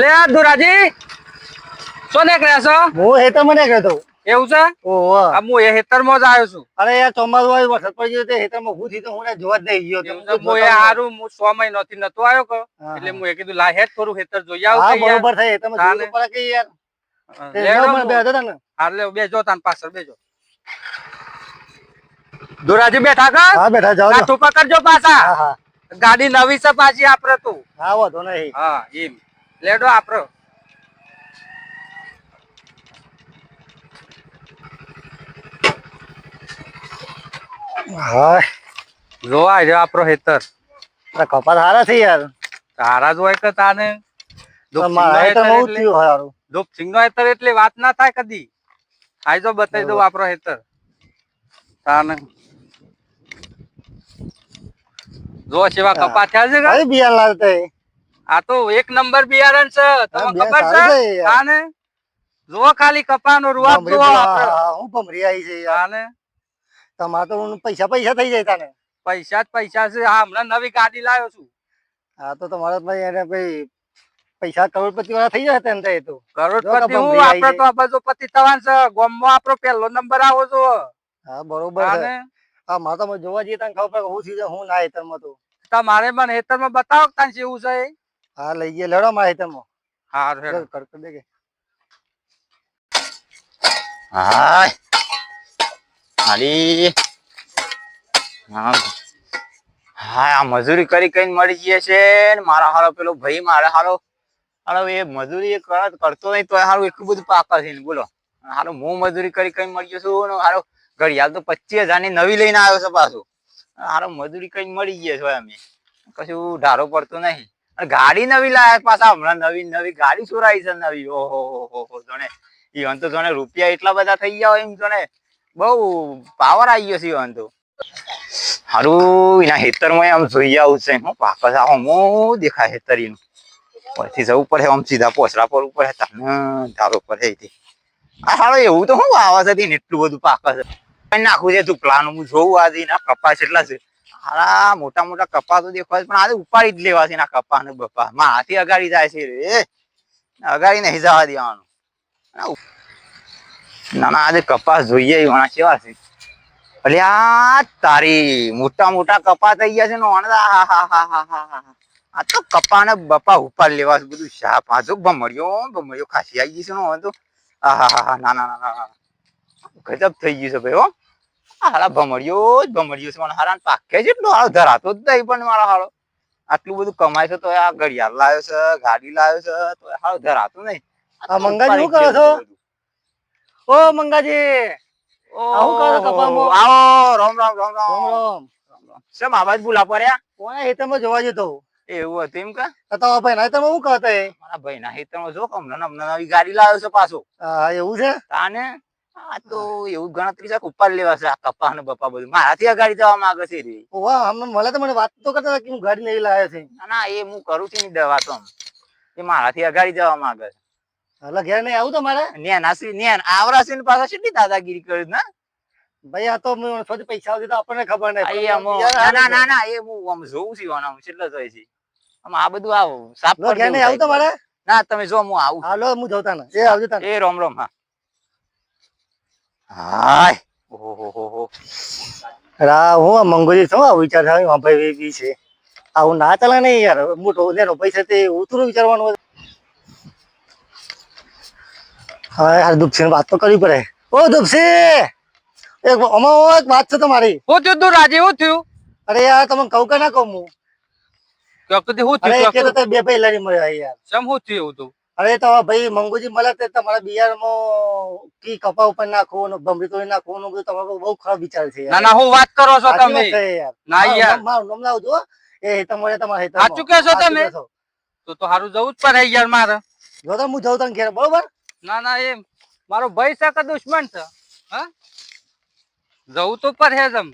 અલે દુરાજી શું નીકળ્યા છો? હું હેતર મને તો. એવું છે? ઓહો હું એ હેતરમાં જ આવ્યો છું. અરે યાર ચોમાસું આવ્યું વરસાદ પડી ગયો તે હેતરમાં હું થી તો હું જોવા જ નહીં ગયો. હું એ હારું હું સો મહિનાથી નતો આવ્યો કે. એટલે હું એ કીધું લા હેત થોડું હેતર જોઈ આવું બરોબર થાય હેતરમાં જોવું પડે કે યાર. બેજો તાન પાછળ બેજો. દુરાજી બેઠા કા? હા બેઠા જાઓ. પકડજો પાછા. ગાડી નવી છે પાછી આપડે તું. હા વધો નહીં. હા એમ. લેડો આપરો. હા જોવા જો આપરો હેતર. કપાસ સારા છે યાર. તારા જ હોય કે તાને? પણ મારા હેતરમાં હું થયું હારું. સિંગ નો હેતર એટલે વાત ના થાય કદી. આઈ જો બતાવી દઉં આપરો હેતર. તાને. જો સેવા. કપા થયા છે કે? કઈ બિયારણ લાવતા? આ તો એક નંબર બિયારણ છે. તમને ખબર છે? આને જો ખાલી કપાનો રૂઆબ તો. હા, ભમરી આવી છે આને તમારે પૈસા પૈસા થઈ જાય તને. પૈસા જ પૈસા છે. આ હમણાં નવી ગાડી લાવ્યો છું. હા તો તમારે ભાઈ એને ભાઈ પૈસા કરોડપતિ વાળા થઈ જશે તેમ થાય તો. કરોડપતિ હું? આપડે તો આ પતિ થવાનું છે. ગામમાં આપણો પહેલો નંબર આવો છો હા બરોબર છે. હા મારે તો જોવા જઈએ તને ખબર હું સીધા હું ના હેતરમાં તો. તમારે મને હેતરમાં બતાવો કે તાન જેવું છે. હા લઈ ગયા. લડો મારા હેતરમાં હા હેડો. કર કર દે કે હાય. હાલી. હા. હા મજૂરી કરી કઈ મળી જઈએ છે મારા હારો પેલો ભાઈ મારે હારો હારો એ મજૂરી એ કરતો નહીં તો હારું એટલું બધું પાકા છે ને બોલો. હારો હું મજૂરી કરી કઈ મળી ગયો છું હારો ઘડિયાળ તો પચીસ હજારની નવી લઈને આવ્યો છે પાછું. હારો મજૂરી કઈ મળી ગયા છે અમે કશું ઢારો પડતો નહીં. ગાડી નવી લાયા પાછા હમણાં નવી નવી ગાડી ચોરાઈ છે નવી. ઓહો, હો હો જોને ઈવન તો જોને રૂપિયા એટલા બધા થઈ ગયા હોય એમ જોને બહુ પાવર આવી ગયો છે ઈવન તો. હારું, એના હેતરમાં આમ જોઈ આવું છે. હું પાકસ આવો, મો દેખાય હેતરીનું પછી જવું પડે, આમ સીધા પોસડા પર ઉપર તને ધારો પર આ હારો એવું તો હું આવા છે એટલું બધું પાકસ નાખું છે, તું પ્લાન હું જોઉં આજે. ના કપાસ એટલા છે. હારા, મોટા મોટા કપા તો દેખાય પણ આજે ઉપાડી જ લેવા છે ના કપા ને બપા. માં અગાડી જાય છે રે. અગાડી નહીં જવા દેવાનું. ના ના, આજે કપાસ જોઈએ એવાના કેવા છે. અલ્યા તારી મોટા મોટા કપા થઈ ગયા છે ને ઓણદા હા હા હા હા આ તો કપા ને બપા ઉપાડ લેવા છે બધું શાપ પાછો ભમર્યો ભમર્યો ખાસી આવી ગઈ છે ને તો. આ હા હા હા ના ના ના ગજબ થઈ ગયું છે ભાઈ, હો. આ હારા ભમરિયો જ ભમરિયો છે. મને હારા પાકે છે એટલો હારો ધરાતો જ નહીં પણ મારા હારો. આટલું બધું કમાય છે તો આ ઘડિયાળ લાવ્યો છે ગાડી લાવ્યો છે તો હારો ધરાતો નહીં. આ મંગાજી શું કરો છો? ઓ મંગાજી! આવું કરો કપામો? આવો રામ રામ રામ રામ. રામ રામ. શેમ આવાજ બોલા પડ્યા? કોના હેતરમાં જોવા જતો? એવું હતું એમ કા? તો ભાઈ ના તમે શું કરતા મારા ભાઈ ના હિતમાં જો હમણાં હમણાં નવી ગાડી લાવ્યો છે પાછો. હા એવું છે? તાને? આ તો એવું ગણતરી છે ઉપર લેવા છે આ કપા ને બપા બધું. મારાથી આ ગાડી જવા માંગે છે રે. વાહ અમે મળે તો મને વાત તો કરતા હતા કે હું ગાડી નહીં લાવ્યો છે. ના એ હું કરું છું ની દવા તો. એ મારાથી અગાડી જવા માંગે છે. હાલો ઘેર નહીં આવું તમારે નેના સી નેન આવરા છે ને પાછા કેટલી દાદાગીરી કરી ના? ભાઈ આ તો મેં સૌથી પૈસા આવતી તો આપણને ખબર નહીં ના ના ના એ હું આમ જોઉં છું આમ કેટલો જાય છે. આમ આ બધું આવું સાફ ઘેર નહીં આવું તો તમારે ના તમે જો હું આવું. હાલો હું જોતા ના એ આવજો એ રોમ રોમ હા. હાય. ઓહો રા હું આ મંગોજી છું આ વિચાર થાય હા ભાઈ બી છે. આવું ના ચાલે નહીં યાર મોટો નેનો પૈસા તે ઉતરું વિચારવાનું હોય. હા યાર દુપસી વાત તો કરવી પડે. ઓ દુપસી એક અમારો એક વાત છે તમારી. હું થયું તું રાજી હું થયું? અરે યાર તમે કહું કે ના કહું હું? અરે કે તો બે પહેલા ની મળ્યા યાર. સમ હું થયું એવું તું? અરે તો ભાઈ મંગુજી મળે તે તમારા બિયારમાં કી કપા ઉપર નાખવું ભમરી તોડી નાખવું બધું તમારો બહુ ખરાબ વિચાર છે ના ના હું વાત કરો છો તમે. ના યાર. મારું નામ ના આવજો એ તમારે તમારે સાચું કે છો તમે? તો તો હારું જવું જ પડે યાર મારે. જો તો હું જાઉં તને ઘેર બરોબર? ના ના એમ. મારો ભાઈ છે કે દુશ્મન છે? હા? જવું તો પડે જમ.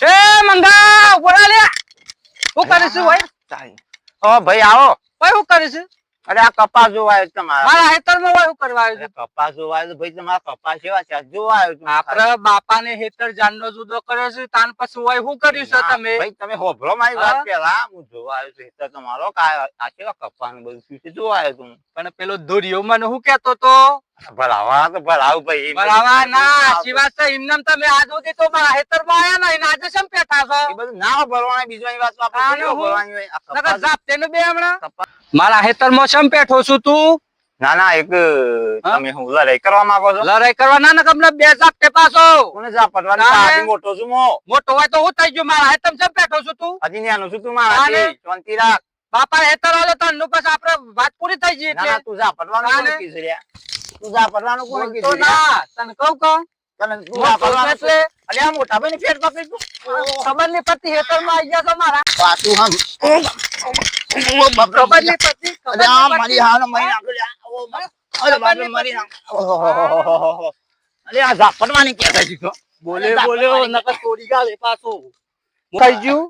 એ મંગા બોલા લે હું કરીશું ભાઈ? ઓ ભાઈ આવો. ભાઈ શું કરીશું? અરે આ કપાસ જોવાયો તમારા. મારા હેતરમાં હોય શું કરવા આવ્યો કપાસ જોવાયો તો ભાઈ તમારા કપાસ એવા છે? જોવાયો જોવા આવ્યો બાપા બાપાને હેતર જાનનો જુદો કર્યો છે તાન પછી હોય શું કર્યું છે તમે? ભાઈ તમે હોભળો મારી વાત પેલા. હું જોવા આવ્યો છું હેતર તમારો આ કેવા કપાસનું બધું શું છે? જોવા આવ્યો છું પણ પેલો દોર્યો મને શું કેતો તો ભલાવા તો ભલાવ ભાઈ એમ ના આવતો. શિવા છે. તમે આજ સુધી તો મારા હેતરમાં આયા નહીં આજે શેમ પેઠા છો? એ બધું ના ભરવાના બીજું વાત આપણે આને થોડી હું- ભરવાની હોય. નકર કપાસ- જાપતેનું બે હમણાં. કપાસ- મારા હેતરમાં શેમ પેઠો છું તું? ના ના એક તમે હું લડાઈ કરવા માંગો છો? લડાઈ કરવાના ને કમને બે જાપતે પાછો. કોને જા પટવાની તારે? મોટો છું મો. મોટો હોય તો હું થઈ ગયું? મારા હેતર શેમ પેઠો છું તું? હજી નાનો છું તું મારા? શાંતિ રાખ. બાપા હેતર આલે તાનનું પછી આપણે વાત પૂરી થઈ ગઈ ના ના તું જા પડવાનું કીધું લ્યા? તું જા પટવાનું કોને બોલતો કીધું લ્યા? ના તને કહું કહું તને તું જા એટલે અલ્યા આ મોટા ભાઈને ફેર પકડી તું. ખબર નહીં પડતી હેતરમાં આવી ગયા છો મારા પાછું આમ. ઓ બાપરે. ખબર નહીં પડતી આ મારી. હાલો નાખ્યો ઓ અરે બાપરે નહીં નાખ્યો. ઓહોહોહોહો. આ જા પટવાની કહેતા જી બોલે બોલે નકર તોડી ગાલે પાછો થઈ ગયું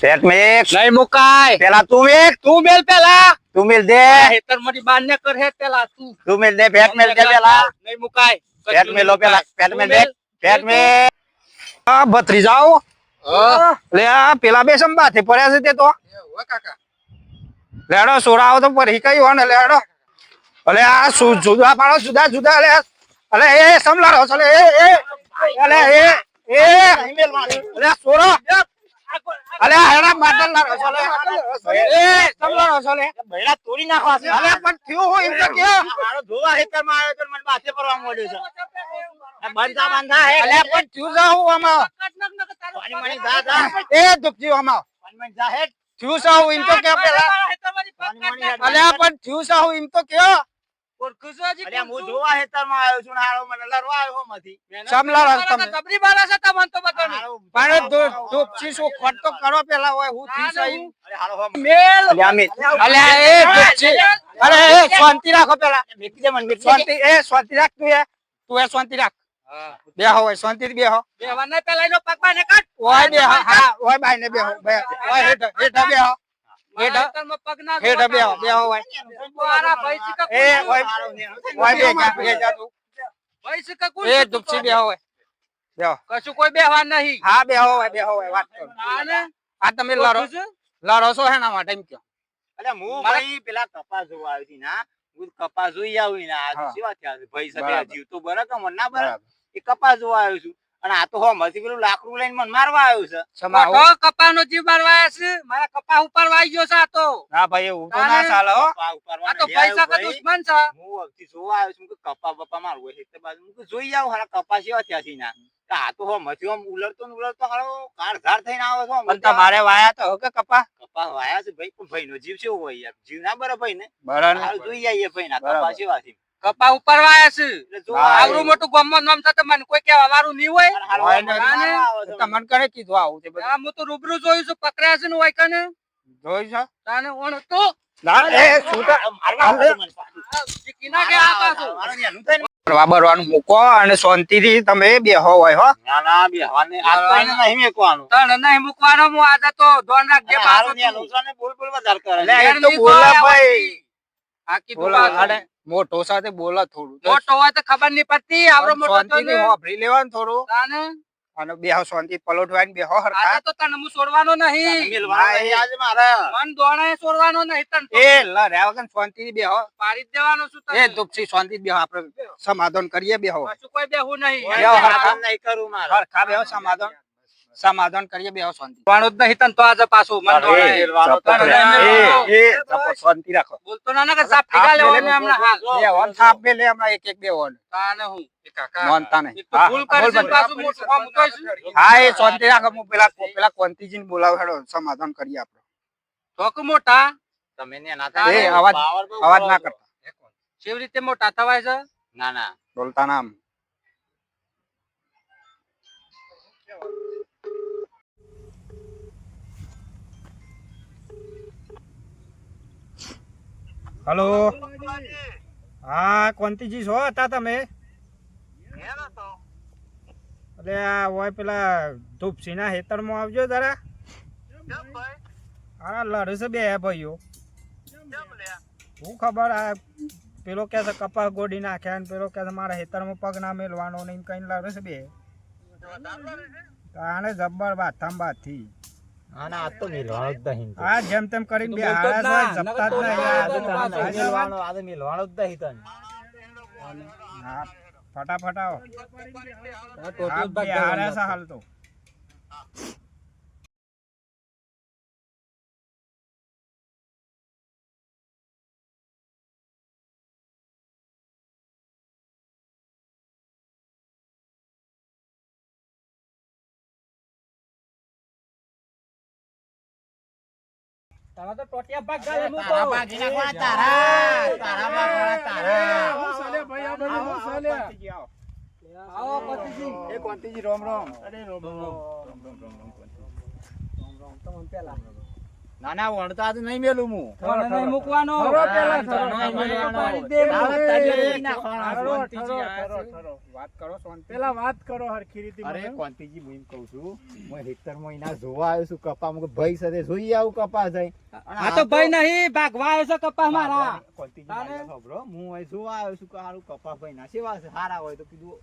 પેટ મેક. નહીં મુકાય. પેલા તું મેક. તું મેલ પેલા. તું મેલ દે. હેતર મારી બાર ને કર હે પેલા તું. તું મેલ દે પેટ મેલ દે પેલા. નહીં મુકાય. પેટ મેલો પેલા પેટ મેલ દે. પેટ મેલ. આ ભત્રીજાઓ હા. લે આ પેલા બે સંબાથે પડ્યા છે તે તો. લેડો સોરાવો તો પરી કઈ હોય ને લેડો. અલે આ સુ- જુદા પાડો જુદા જુદા લે અલે એ સમલાડો અલે એ એ. અલે એ એ. અલે સોરો. અલે એ તોડી નાખવા છે અલે પણ થયું એમ તો કે. મારો ધોવા હેતરમાં આવ્યો તો મને છે. બંધા બંધા હે. અલે પણ થયું જા હું આમાં. પાણી મણી જા જા. એ દુખજી આમાં. પાણી મણી જા હેડ થયું સા હું એમ તો કે પેલા. અલે પણ થયું સા હું એમ તો કે અલ્યા હું ધોવા હેતરમાં આવ્યો છું હારો મને લડવા આવ્યો માંથી સમલાડો તમે. ગબરી બારા છે તમને તો બધાને. પણ દો દોપચી શું ખોટ તો કરો પેલા હોય હું થી સહી અરે હારો મેલ. અલ્યા અલ્યા એ દોપચી અરે એ શાંતિ રાખો પેલા. મેકી દે મને શાંતિ એ શાંતિ રાખ તું એ. તું એ શાંતિ રાખ. બેહો હોય શાંતિ બેહો. બેહવા નહીં, પેલા એનો પગ બાંધીને કાઢ. ઓય બેહો હા ઓય બાઈ ને બેહો બે. ઓય હેઠ હેઠ બેહો. હેઠ બે. બેહો હોય મારા ભાઈ એ બે જા બે જા તું? ભાઈ શીખા કોણ એ છું તું દુપચી તો? બેહો હોય બેહો. કશું કોઈ બેહવા નહીં. હા બેહો હોય બેહો હોય વાત કરો. આ તમે લડો? લડો છો હેના માટે એમ કયો. અલ્યા હું ભાઈ પેલા કપાસ જોવા આવી હતી ના. હું કપાસ જોઈ આવી ને આ. સેવા ભાઈ. સભે જીવ તો બરાબર ના બરાબર? બરાબર. એ કપાસ જોવા આવ્યો છું. અને આ તો હો મથી પેલું લાકડું લઈને મને મારવા આવ્યો છે. મોટો કપાનો જીવ મારવા છે. મારા કપા ઉપર વાઈ ગયો છે આ તો. ના ભાઈ એવું તો ના ચાલે હો. કપા આ તો પૈસા કા દુશ્મન છે. હું અવથી જોવા આવ્યો છું. કે કપા બપા મારવું છે તે બાજુ. હું જોઈ આવું હારા કપાસ એવા ત્યાંથી ના. આ તો હો મથી આમ ઉલરતો ને ઉલરતો હારો કાળ ધાર થઈને આવે છે પણ તમારે વાયા તો હો કે કપા? કપા વાયા છે ભાઈ પણ ભાઈનો જીવ છે હોય યાર. જીવ ના બરાબર ભાઈ ને બરાબર જોઈ જાય ભાઈ ના કપા છે છે કપા ઉપર વાયા છે. આવરું હા, આવ્યો. મોટું ગમો નામ થતો મને કોઈ કહેવા વાળું નહીં હોય. તમને કરે કીધું આવું છે આ હું તો રૂબરૂ જોયું છું પકડ્યા છે ને હોય કને? જોઈ છે? તાને ઓણ તો? બરવાનું મૂકો અને શાંતિથી તમે બેહો હોય હો. ના ના નહીં મેકવાનું. નહીં મૂકવાનો હું આજે તો ધોન રાખજે પાછો બોલ વધારે કરે. તો ભાઈ. આ કીધું મોટો સાથે બોલો થોડું. મોટો હોય તો ખબર નહીં પડતી આવડો મોટો તો ને. લેવાનું થોડું. તાને? અને બેહો શાંતિ પલોઠવાઈને બેહો હરખા. તો તને હું છોડવાનો નહીં. મેલવાનું નહીં. આજે મારે. મન દોણે છોડવાનો નહીં તને. એ લડ્યા વગર શાંતિ બેહો. પાડી જ દેવાનો છું એ તને દુઃખથી શાંતિ બેહો. આપણે સમાધાન કરીએ બેહો. કશું કોઈ બેહું નહીં. બેહો હરખા. નહીં કરું મારે. હરખા બેહો સમાધાન. સમાધાન કરીએ બે શાંતિ. જોવાનું જ નહીં તો આજે પાછું મન. એ, શાંતિ રાખો. બોલતો ના ના કે સાપ લેવો ને હમણા હાલ. બેહો, થાપ બે લે હમણા એક એક બેહો તાને હું? કાકા માનતા નહીં. એક તો હા, ભૂલ કરી પાછું મોટું કામ ઉતોય હા એ શાંતિ રાખો હું પેલા પેલા કોંતીજીને બોલાવ હેડો સમાધાન કરીએ આપણે. તો મોટા. તમે ને એના એ અવાજ અવાજ ના કરતા. કેવી રીતે મોટા થવાય છે? ના ના. બોલતા નામ હલો. હા કોંતીજી છો હતા તમે? અરે આ હોય પેલા ધૂપસીના હેતરમાં આવજો જરા. હા લડે છે બે ભાઈઓ. હું ખબર આ પેલો કે છે કપાસ ગોડી નાખ્યા ને પેલો કે છે મારા હેતરમાં પગ ના મેલવાનો ને એમ કઈ લડે છે બે. આને જબ્બર બાથામ બાથી આના આ તો મિલવાનો જ નહીં આ જેમ તેમ કરીને બે હાડા ના, જપતા જ નહીં તો આ આ તો મિલવાનો, આ તો મિલવાનો જ નહીં તને. હા, ફટાફટ આવો. આ ટોટલ હાડા હાલ તો. તારા તો ટોટિયા ભાગ ગાલે હું તારા. ભાગી નાખવાના, તારા. તારા ભાગવાના, તારા. હું ચાલે ભાઈ આ બધું હું ચાલે આવો પતિજી. એ કોંતીજી રોમ રોમ અરે રોમ રોમ રોમ રોમ રોમ રોમ રોમ રોમ મને નહીં મૂકવાનો. ખરો પેલા, આ નહીં મેલું. વાત કરો પેલા વાત કરો હરખી રીતે અરે કોંતીજી હું એમ કહું છું હું હેક્ટરમાં એના જોવા આવ્યો છું કપા મુકે ભાઈ સાથે જોઈ આવું કપા જઈ. આ તો ભાઈ નહીં ભાગવા આવ્યો છે કપા મારા. કોંતીજી. હું અહીં જોવા આવ્યો છું કે હારું કપા ભાઈ ના સેવા સારા હોય તો કીધું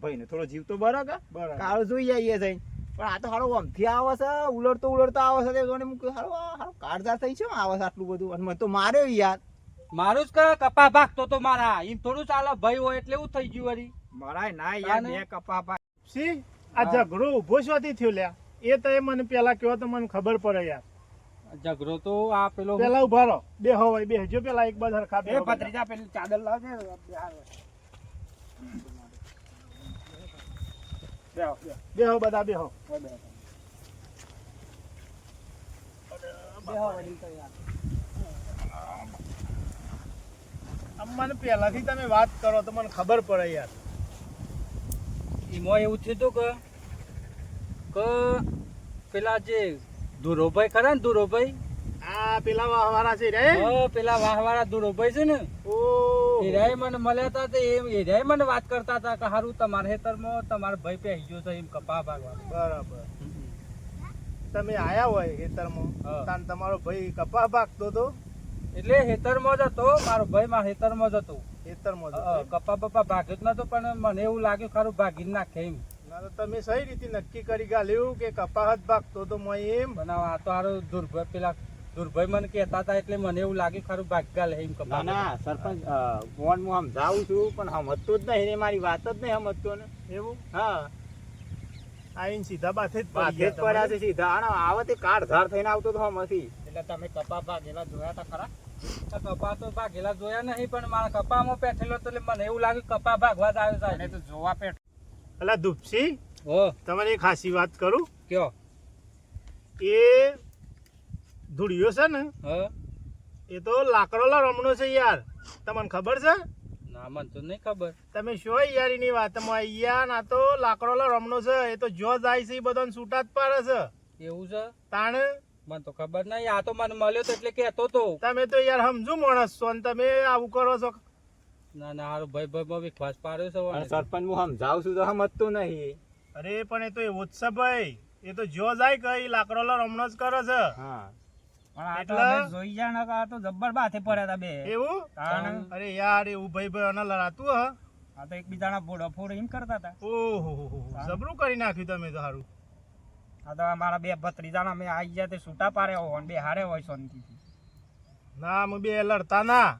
ભાઈ ને થોડો જીવ તો બરો કે બરાબર. કાળો જોઈ આવીએ જઈને. પણ આ તો હારો આમથી આવે છે ઉલડતો ઉલડતો આવે છે તે જોઈને હું હારો હારો કાળજાર થઈ છે આવે છે આટલું બધું. અને મને તો માર્યો યાર. મારું જ કે કપા ભાગતો તો મારા. એમ થોડું ચાલે ભાઈ હોય એટલે એવું થઈ ગયું વળી મારા ના યાર મેં કપા ભાગ. સી આ ઝઘડો ઊભો શોથી થયો લ્યા. એ તો એ મને પેલા કયો તો મને ખબર પડે યાર. ઝઘડો તો આ પેલો પેલા ઊભા રહો. બે હોય બે જો પેલા એક હરખા બધા. ભત્રીજા પેલી ચાદર લાવજે બિહાર બેહો, બેહો. બધા બેહો. મને પહેલાથી તમે વાત કરો તો મને ખબર પડે યાર. એમાં એવું થયું હતું કે કે પેલા જે ધુરોભાઈ ખરા ને ધુરોભાઈ? આ પેલા વાહવાળા છે રે. હા, પેલા વાહવાળા ધુરોભાઈ છે ને. ઓ એરાય મને મળ્યા હતા તે એમ એરાય મને વાત કરતા હતા કે હારું તમારા ખેતરમાં તમારા ભાઈ પે ગયો છે એમ કપા ભાગવા બરાબર. તમે આયા હોય ખેતરમાં તાન તમારો ભાઈ કપા ભાગતો તો? એટલે હેતરમાં જ હતો મારો ભાઈ મારા ખેતરમાં જ હતો ખેતરમાં જ કપા બપા ભાગ્યો જ નતો પણ મને એવું લાગ્યું ખરું ભાગી નાખે એમ. ના તો તમે સહી રીતે નક્કી કરી ગાલ્યું કે કપા જ ભાગતો તો મેં એમ? બનાવ આ તો હારું દુર્ભ પેલા દુર્ભાઈ મને કહેતા હતા એટલે મને એવું લાગ્યું ખરું ભાગ્યા લઈ એમ ના કપા ના સરપંચ ફોન હું જાઉં છું પણ સમજતો જ નહીં મારી વાત જ નહીં સમજતો ને એવું? હા. આઈને સીધા બાથે જ બાધે જ પડ્યા છે સીધા. આનો આવે તે કાળ ધાર થઈને આવતો તો હમથી એટલે તમે કપા ભાગેલા જોયા હતા ખરા? કપા તો ભાગેલા જોયા નહીં પણ મારા કપામાં પેઠેલો તો એટલે મને એવું લાગ્યું કપા ભાગવા જ આવ્યો સાહેબ. તો જોવા પેટ એટલે દુપસી હો. તમને એક ખાસી વાત કરું? કયો? એ ધૂળિયો છે ને હ? એ તો લાકડોલા રમણો છે યાર. તમને ખબર છે? ના મને તો નહીં ખબર. તમે શું યારીની વાતમાં યાર ના તો લાકડોલા રમણો છે એ તો જો જાય છે એ બધાને છૂટા જ પાડે છે. એવું છે? તાણ? મને તો ખબર નહીં. આ તો મને મળ્યો તો એટલે કહેતો તો. તમે તો યાર સમજુ માણસ છો ને તમે આવું કરો છો. ના ના હારું ભાઈ ભાઈ માં વિશ્વાસ પાડ્યો છે સરપંચ હું સમજાવું છું તો સમજતો નહીં. અરે પણ એ તો એવો જ છે ભાઈ. એ તો જો જાય કઈ લાકડો લાકડોલા રમણો જ કરે છે. હા. એટલે? અમે જોઈ જા ને તો જબ્બર બાથે પડ્યા હતા બે. એવું. અરે યાર એવું ભાઈ ભાઈ અને લડાતું હ? આ તો એકબીજાના બોડો ફોડ એમ કરતા હતા ઓહો જબરું કરી નાખ્યું તમે તો સારું આ તો અમારા બે ભત્રીજાના અમે આવી ગયા તે છૂટા પાડ્યા હોય બે હારે હોય શાંતિથી. ના અમે બે લડતા ના.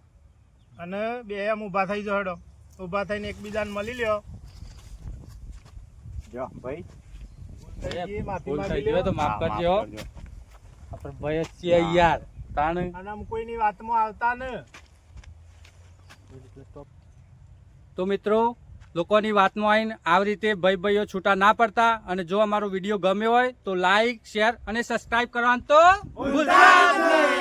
અને બે એમ ઊભા થઈ જડો હેડો. ઊભા થઈને એકબીજાને મળી લ્યો. જો ભાઈ. એ માફી માંગી તો માફ કરજો. આપણે ભય છીએ યાર તાણ. અને આમ કોઈની વાતમાં આવતા ને. તો મિત્રો લોકોની વાતમાં આવીને આવી રીતે ભાઈ ભાઈઓ છૂટા ના પડતા અને જો અમારો વીડિયો ગમ્યો હોય તો લાઈક શેર અને સબસ્ક્રાઇબ કરવાનું તો ભૂલતા નહીં.